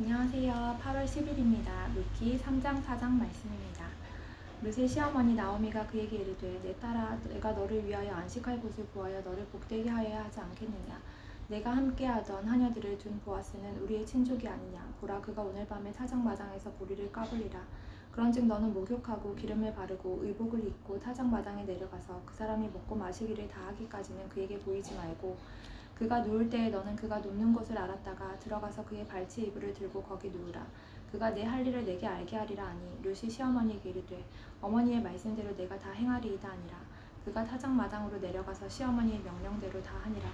안녕하세요. 8월 10일입니다. 루키 3장 4장 말씀입니다. 루세 시어머니 나오미가 그에게 이르되 내 딸아 내가 너를 위하여 안식할 곳을 구하여 너를 복되게 하여야 하지 않겠느냐 내가 함께하던 하녀들을 둔 보아스는 우리의 친족이 아니냐 보라 그가 오늘 밤에 타작 마당에서 보리를 까불리라 그런즉 너는 목욕하고 기름을 바르고 의복을 입고 타작 마당에 내려가서 그 사람이 먹고 마시기를 다하기까지는 그에게 보이지 말고 그가 누울 때에 너는 그가 눕는 곳을 알았다가 들어가서 그의 발치 이불을 들고 거기 누우라. 그가 내 할 일을 내게 알게 하리라 하니 루시 시어머니에게 이르되 어머니의 말씀대로 내가 다 행하리이다 하니라. 그가 타작 마당으로 내려가서 시어머니의 명령대로 다 하니라.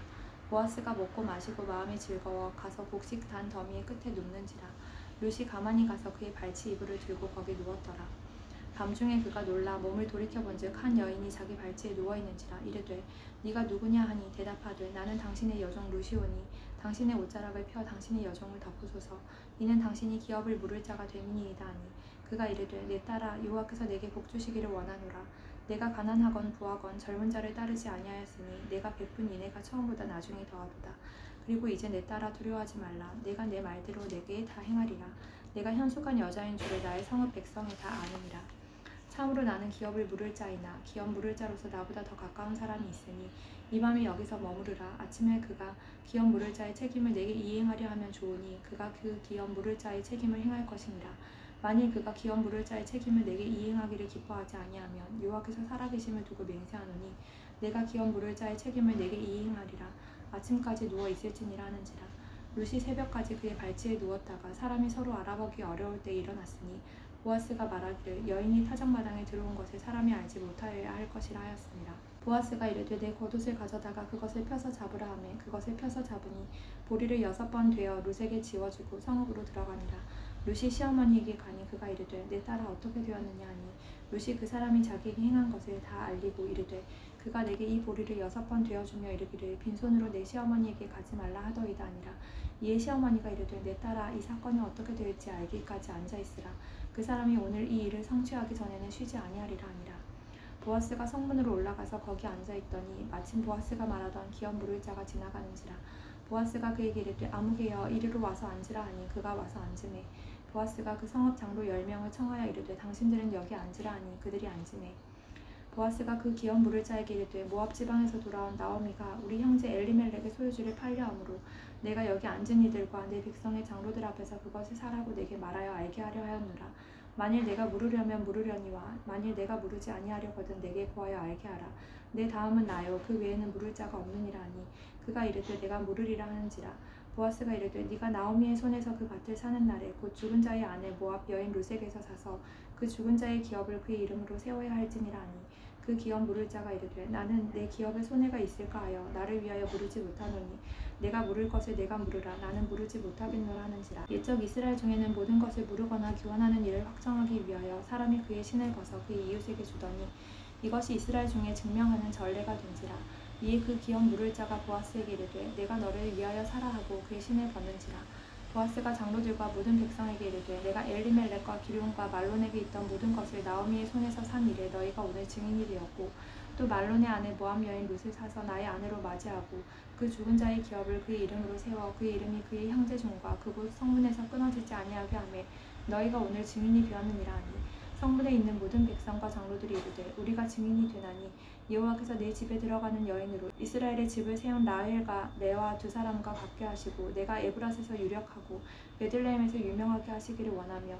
보아스가 먹고 마시고 마음이 즐거워 가서 곡식 단 더미의 끝에 눕는지라. 루시 가만히 가서 그의 발치 이불을 들고 거기 누웠더라. 밤중에 그가 놀라 몸을 돌이켜본즉 한 여인이 자기 발치에 누워 있는지라 이르되 네가 누구냐? 하니 대답하되 나는 당신의 여종 루시오니 당신의 옷자락을 펴 당신의 여종을 덮으소서. 이는 당신이 기업을 물을 자가 됨이니이다 하니. 그가 이르되 내 딸아 여호와께서 내게 복 주시기를 원하노라. 내가 가난하건 부하건 젊은 자를 따르지 아니하였으니 내가 베푼 인애가 처음보다 나중에 더하도다. 그리고 이제 내 딸아 두려워하지 말라. 내가 내 말대로 내게 다 행하리라. 내가 현숙한 여자인 줄을 나의 성읍 백성이 다 아느니라 참으로 나는 기업을 물을 자이나 기업 물을 자로서 나보다 더 가까운 사람이 있으니 이 밤에 여기서 머무르라. 아침에 그가 기업 물을 자의 책임을 내게 이행하려 하면 좋으니 그가 그 기업 물을 자의 책임을 행할 것이니라 만일 그가 기업 물을 자의 책임을 내게 이행하기를 기뻐하지 아니하면 여호와께서 살아계심을 두고 맹세하노니 내가 기업 물을 자의 책임을 내게 이행하리라. 아침까지 누워 있을지니라 하는지라. 루시 새벽까지 그의 발치에 누웠다가 사람이 서로 알아보기 어려울 때 일어났으니 보아스가 말하기를 여인이 타작마당에 들어온 것을 사람이 알지 못하여야 할 것이라 하였습니다. 보아스가 이르되 내 겉옷을 가져다가 그것을 펴서 잡으라 하매 그것을 펴서 잡으니 보리를 여섯 번 되어 룻에게 지워주고 성읍으로 들어가니라. 룻이 시어머니에게 가니 그가 이르되 내 딸아 어떻게 되었느냐 하니 룻이 그 사람이 자기에게 행한 것을 다 알리고 이르되 그가 내게 이 보리를 여섯 번 되어주며 이르기를 빈손으로 내 시어머니에게 가지 말라 하더이다 아니라 이에 시어머니가 이르되 내 딸아 이 사건이 어떻게 될지 알기까지 앉아 있으라 그 사람이 오늘 이 일을 성취하기 전에는 쉬지 아니하리라 하니라. 보아스가 성문으로 올라가서 거기 앉아 있더니 마침 보아스가 말하던 기업 물을 자가 지나가는지라. 보아스가 그에게 이르되 아무개여 이리로 와서 앉으라 하니 그가 와서 앉으매 보아스가 그 성읍 장로 열 명을 청하여 이르되 당신들은 여기 앉으라 하니 그들이 앉으매 보아스가 그 기업 물을 자에게 이르되 모압 지방에서 돌아온 나오미가 우리 형제 엘리멜렉의 소유주를 팔려 함으로 내가 여기 앉은 이들과 내 백성의 장로들 앞에서 그것을 사라고 내게 말하여 알게 하려 하였노라. 만일 내가 물으려면 물으려니와 만일 내가 물으지 아니하려거든 내게 구하여 알게 하라. 내 다음은 나요. 그 외에는 물을 자가 없느니라 하니 그가 이르되 내가 물으리라 하는지라. 보아스가 이르되 네가 나오미의 손에서 그 밭을 사는 날에 곧 죽은 자의 아내 모압 여인 루색에서 사서 그 죽은 자의 기업을 그의 이름으로 세워야 할지니라 하니 그 기업 물을 자가 이르되 나는 내 기업에 손해가 있을까 하여 나를 위하여 물으지 못하노니 내가 물을 것을 내가 물으라. 나는 물으지 못하겠노라 하는지라. 옛적 이스라엘 중에는 모든 것을 물으거나 교환하는 일을 확정하기 위하여 사람이 그의 신을 벗어 그의 이웃에게 주더니 이것이 이스라엘 중에 증명하는 전례가 된지라. 이에 그 기업 물을 자가 보아스에게 이르되 내가 너를 위하여 사라 하고 그의 신을 벗는지라 보아스가 장로들과 모든 백성에게 이르되 내가 엘리멜렉과 기룡과 말론에게 있던 모든 것을 나오미의 손에서 산 일에 너희가 오늘 증인이 되었고 또 말론의 아내 모함 여인 룻을 사서 나의 아내로 맞이하고 그 죽은 자의 기업을 그의 이름으로 세워 그의 이름이 그의 형제 중과 그곳 성문에서 끊어지지 아니하게 하매 너희가 오늘 증인이 되었느니라 하니 성문에 있는 모든 백성과 장로들이 이르되 우리가 증인이 되나니 여호와께서 내 집에 들어가는 여인으로 이스라엘의 집을 세운 라헬과 레와 두 사람과 같게 하시고 내가 에브라스에서 유력하고 베들레헴에서 유명하게 하시기를 원하며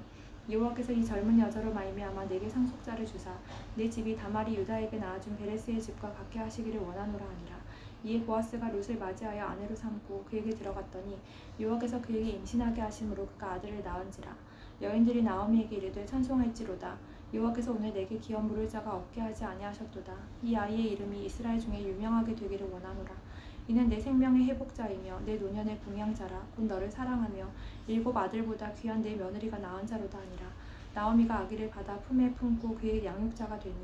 여호와께서 이 젊은 여자로 말미암아 내게 상속자를 주사 내 집이 다말이 유다에게 낳아준 베레스의 집과 같게 하시기를 원하노라 하니라. 이에 보아스가 룻을 맞이하여 아내로 삼고 그에게 들어갔더니 여호와께서 그에게 임신하게 하심으로 그가 아들을 낳은지라 여인들이 나오미에게 이르되 찬송할지로다. 여호와께서 오늘 내게 기업 물을 자가 없게 하지 아니하셨도다. 이 아이의 이름이 이스라엘 중에 유명하게 되기를 원하노라. 이는 내 생명의 회복자이며 내 노년의 봉양자라. 곧 너를 사랑하며 일곱 아들보다 귀한 내 며느리가 낳은 자로다 아니라. 나오미가 아기를 받아 품에 품고 그의 양육자가 되니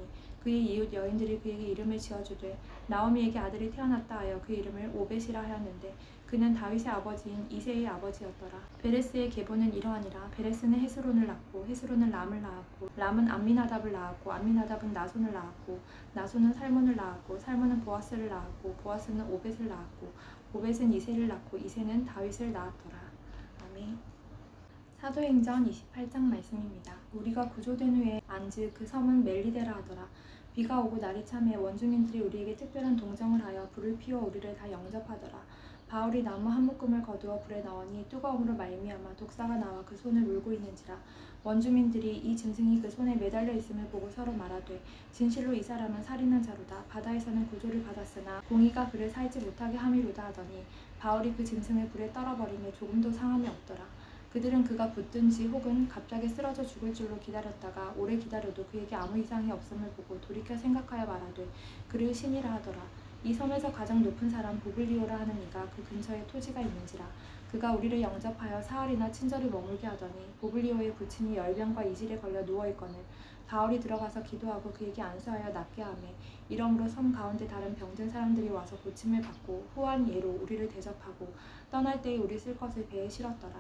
그의 이웃 여인들이 그에게 이름을 지어주되 나오미에게 아들이 태어났다 하여 그 이름을 오벳이라 하였는데 그는 다윗의 아버지인 이세의 아버지였더라. 베레스의 계보는 이러하니라. 베레스는 헤스론을 낳고 헤스론은 람을 낳았고 람은 암미나답을 낳았고 암미나답은 나손을 낳았고 나손은 살몬을 낳았고 살몬은 보아스를 낳았고 보아스는 오벳을 낳았고 오벳은 이세를 낳고 이세는 다윗을 낳았더라. 아멘. 사도행전 28장 말씀입니다. 우리가 구조된 후에 안즈 그 섬은 멜리데라 하더라. 비가 오고 날이 참에 원주민들이 우리에게 특별한 동정을 하여 불을 피워 우리를 다 영접하더라. 바울이 나무 한 묶음을 거두어 불에 넣으니 뜨거움으로 말미암아 독사가 나와 그 손을 물고 있는지라. 원주민들이 이 짐승이 그 손에 매달려 있음을 보고 서로 말하되 진실로 이 사람은 살인한 자로다. 바다에서는 구조를 받았으나 공의가 그를 살지 못하게 함이로다 하더니 바울이 그 짐승을 불에 떨어버리니 조금도 상함이 없더라. 그들은 그가 붙든지 혹은 갑자기 쓰러져 죽을 줄로 기다렸다가 오래 기다려도 그에게 아무 이상이 없음을 보고 돌이켜 생각하여 말하되 그를 신이라 하더라 이 섬에서 가장 높은 사람 보블리오라 하는 이가 그 근처에 토지가 있는지라 그가 우리를 영접하여 사흘이나 친절히 머물게 하더니 보블리오의 부친이 열병과 이질에 걸려 누워 있거늘 바울이 들어가서 기도하고 그에게 안수하여 낫게 하매 이러므로 섬 가운데 다른 병든 사람들이 와서 고침을 받고 후한 예로 우리를 대접하고 떠날 때에 우리 쓸 것을 배에 실었더라.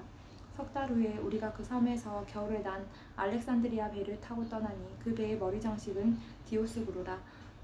석달 후에 우리가 그 섬에서 겨울에 난 알렉산드리아 배를 타고 떠나니 그 배의 머리 장식은 디오스구로라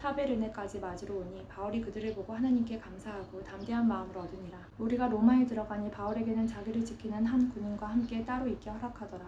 타베르네까지 맞으러 오니 바울이 그들을 보고 하나님께 감사하고 담대한 마음을 얻으니라. 우리가 로마에 들어가니 바울에게는 자기를 지키는 한 군인과 함께 따로 있게 허락하더라.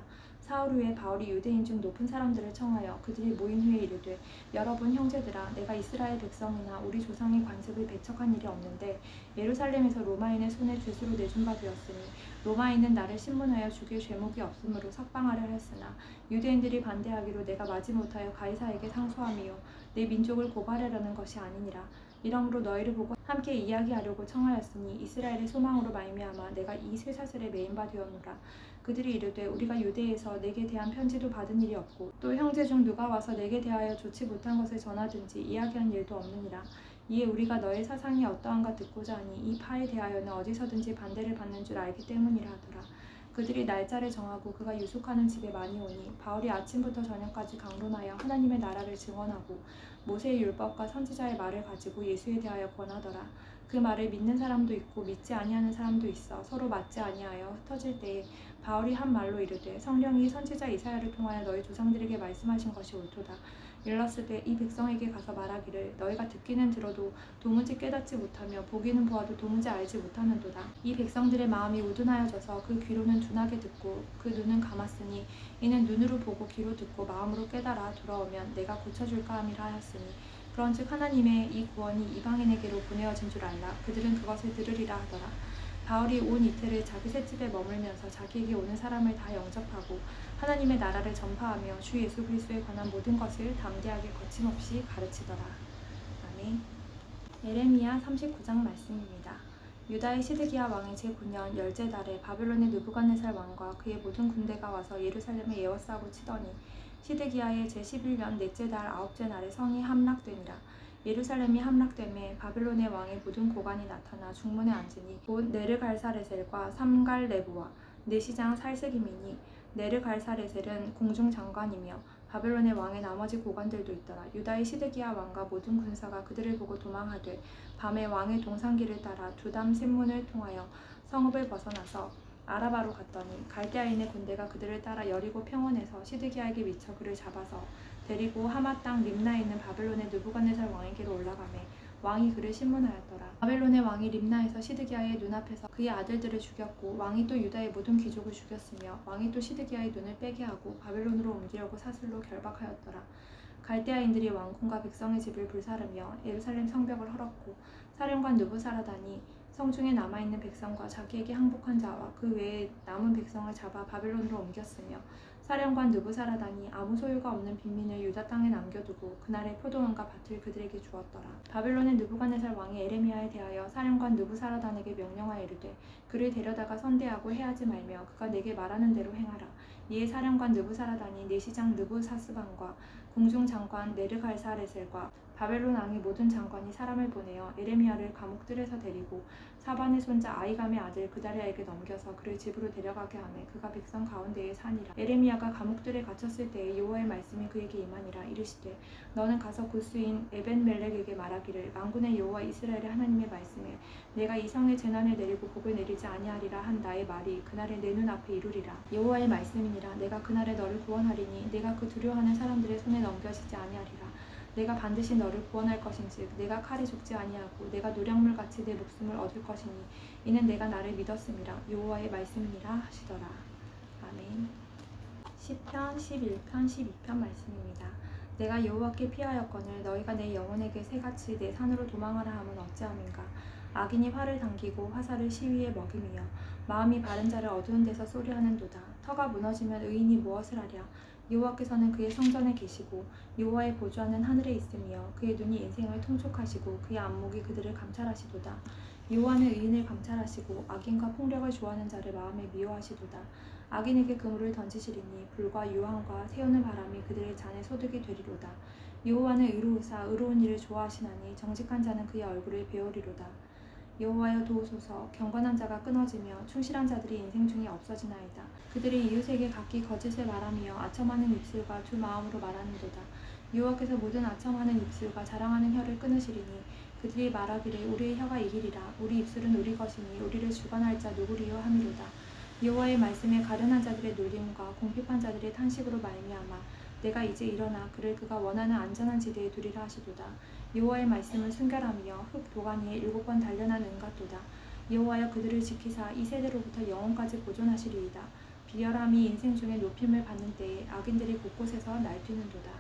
사흘 후에 바울이 유대인 중 높은 사람들을 청하여 그들이 모인 후에 이르되 여러분 형제들아 내가 이스라엘 백성이나 우리 조상의 관습을 배척한 일이 없는데 예루살렘에서 로마인의 손에 죄수로 내준 바 되었으니 로마인은 나를 신문하여 죽일 죄목이 없으므로 석방하려 했으나 유대인들이 반대하기로 내가 마지 못하여 가이사에게 상소함이요 내 민족을 고발하려는 것이 아니니라. 이러므로 너희를 보고 함께 이야기하려고 청하였으니 이스라엘의 소망으로 말미암아 내가 이 쇠사슬에 매인 바 되었노라. 그들이 이르되 우리가 유대에서 내게 대한 편지도 받은 일이 없고 또 형제 중 누가 와서 내게 대하여 좋지 못한 것을 전하든지 이야기한 일도 없느니라. 이에 우리가 너의 사상이 어떠한가 듣고자 하니 이 파에 대하여는 어디서든지 반대를 받는 줄 알기 때문이라 하더라 그들이 날짜를 정하고 그가 유숙하는 집에 많이 오니 바울이 아침부터 저녁까지 강론하여 하나님의 나라를 증언하고 모세의 율법과 선지자의 말을 가지고 예수에 대하여 권하더라. 그 말을 믿는 사람도 있고 믿지 아니하는 사람도 있어 서로 맞지 아니하여 흩어질 때에 바울이 한 말로 이르되 성령이 선지자 이사야를 통하여 너희 조상들에게 말씀하신 것이 옳도다. 일러스되 이 백성에게 가서 말하기를 너희가 듣기는 들어도 도무지 깨닫지 못하며 보기는 보아도 도무지 알지 못하는도다. 이 백성들의 마음이 우둔하여져서 그 귀로는 둔하게 듣고 그 눈은 감았으니 이는 눈으로 보고 귀로 듣고 마음으로 깨달아 돌아오면 내가 고쳐줄까 함이라 하였으니 그런즉 하나님의 이 구원이 이방인에게로 보내어진 줄 알라 그들은 그것을 들으리라 하더라. 바울이 온 이틀을 자기 셋집에 머물면서 자기에게 오는 사람을 다 영접하고 하나님의 나라를 전파하며 주 예수 그리스도에 관한 모든 것을 담대하게 거침없이 가르치더라. 아멘. 예레미야 39장 말씀입니다. 유다의 시드기야 왕의 제9년 열째 달에 바벨론의 느부갓네살 왕과 그의 모든 군대가 와서 예루살렘에 에워싸고 치더니 시드기야의 제11년 넷째 달 아홉째 날에 성이 함락되니라. 예루살렘이 함락됨에 바벨론의 왕의 모든 고관이 나타나 중문에 앉으니 곧 네르갈사레셀과 삼갈레부와 내시장 살세기민이 네르갈사레셀은 공중장관이며 바벨론의 왕의 나머지 고관들도 있더라. 유다의 시드기야 왕과 모든 군사가 그들을 보고 도망하되 밤에 왕의 동상길을 따라 두담 샘문을 통하여 성읍을 벗어나서 아라바로 갔더니 갈대아인의 군대가 그들을 따라 여리고 평원에서 시드기야에게 미쳐 그를 잡아서 데리고 하마 땅 림나에 있는 바벨론의 느부갓네살 왕에게로 올라가매 왕이 그를 신문하였더라. 바벨론의 왕이 림나에서 시드기야의 눈앞에서 그의 아들들을 죽였고 왕이 또 유다의 모든 귀족을 죽였으며 왕이 또 시드기야의 눈을 빼게 하고 바벨론으로 옮기려고 사슬로 결박하였더라. 갈대아인들이 왕궁과 백성의 집을 불사르며 예루살렘 성벽을 헐었고 사령관 누부사라단이 성중에 남아있는 백성과 자기에게 항복한 자와 그 외에 남은 백성을 잡아 바벨론으로 옮겼으며 사령관 느부사라단이 아무 소유가 없는 빈민을 유다 땅에 남겨두고 그날의 포도원과 밭을 그들에게 주었더라. 바벨론의 느부갓네살 왕이 에레미야에 대하여 사령관 느부사라단에게 명령하여 이르되 그를 데려다가 선대하고 해하지 말며 그가 내게 말하는 대로 행하라. 이에 사령관 느부사라단이 내시장 느부사스반과 공중장관 네르갈사레셀과 바벨론 왕의 모든 장관이 사람을 보내어 에레미야를 감옥들에서 데리고 사반의 손자 아이감의 아들 그다리아에게 넘겨서 그를 집으로 데려가게 하매 그가 백성 가운데에 사니라. 에레미야가 감옥들에 갇혔을 때에 여호와의 말씀이 그에게 임하니라 이르시되 너는 가서 구스인 에벤멜렉에게 말하기를 만군의 여호와 이스라엘의 하나님의 말씀에 내가 이 성에 재난을 내리고 복을 내리지 아니하리라 한 나의 말이 그날에 내 눈앞에 이루리라. 여호와의 말씀이니라. 내가 그날에 너를 구원하리니 내가 그 두려워하는 사람들의 손에 넘겨지지 아니하리라 내가 반드시 너를 구원할 것인즉 내가 칼에 죽지 아니하고 내가 노량물 같이 내 목숨을 얻을 것이니 이는 내가 나를 믿었음이라 여호와의 말씀이니라 하시더라. 아멘. 시편 11편 12편 말씀입니다. 내가 여호와께 피하였거늘 너희가 내 영혼에게 새같이 내 산으로 도망하라 함은 어찌함인가? 악인이 활을 당기고 화살을 시위에 먹임이여 마음이 바른 자를 어두운 데서 쏘려하는도다 터가 무너지면 의인이 무엇을 하랴? 여호와께서는 그의 성전에 계시고 여호와의 보좌는 하늘에 있으며 그의 눈이 인생을 통촉하시고 그의 안목이 그들을 감찰하시도다. 여호와는 의인을 감찰하시고 악인과 폭력을 좋아하는 자를 마음에 미워하시도다. 악인에게 그물을 던지시리니 불과 유황과 새우는 바람이 그들의 잔에 소득이 되리로다. 여호와는 의로우사 의로운 일을 좋아하시나니 정직한 자는 그의 얼굴을 배우리로다 여호와여 도우소서. 경건한 자가 끊어지며 충실한 자들이 인생 중에 없어지나이다. 그들이 이웃에게 각기 거짓을 말하며 아첨하는 입술과 두 마음으로 말하는도다. 여호와께서 모든 아첨하는 입술과 자랑하는 혀를 끊으시리니 그들이 말하기를 우리의 혀가 이기리라. 우리 입술은 우리 것이니 우리를 주관할 자 누구리요 함이로다. 여호와의 말씀에 가련한 자들의 놀림과 공핍한 자들의 탄식으로 말미암아 내가 이제 일어나 그를 그가 원하는 안전한 지대에 두리라 하시도다. 여호와의 말씀은 순결함이여 흙 도가니에 일곱 번 단련한 은 같도다. 여호와여 그들을 지키사 이 세대로부터 영원까지 보존하시리이다. 비열함이 인생 중에 높임을 받는 때에 악인들이 곳곳에서 날뛰는도다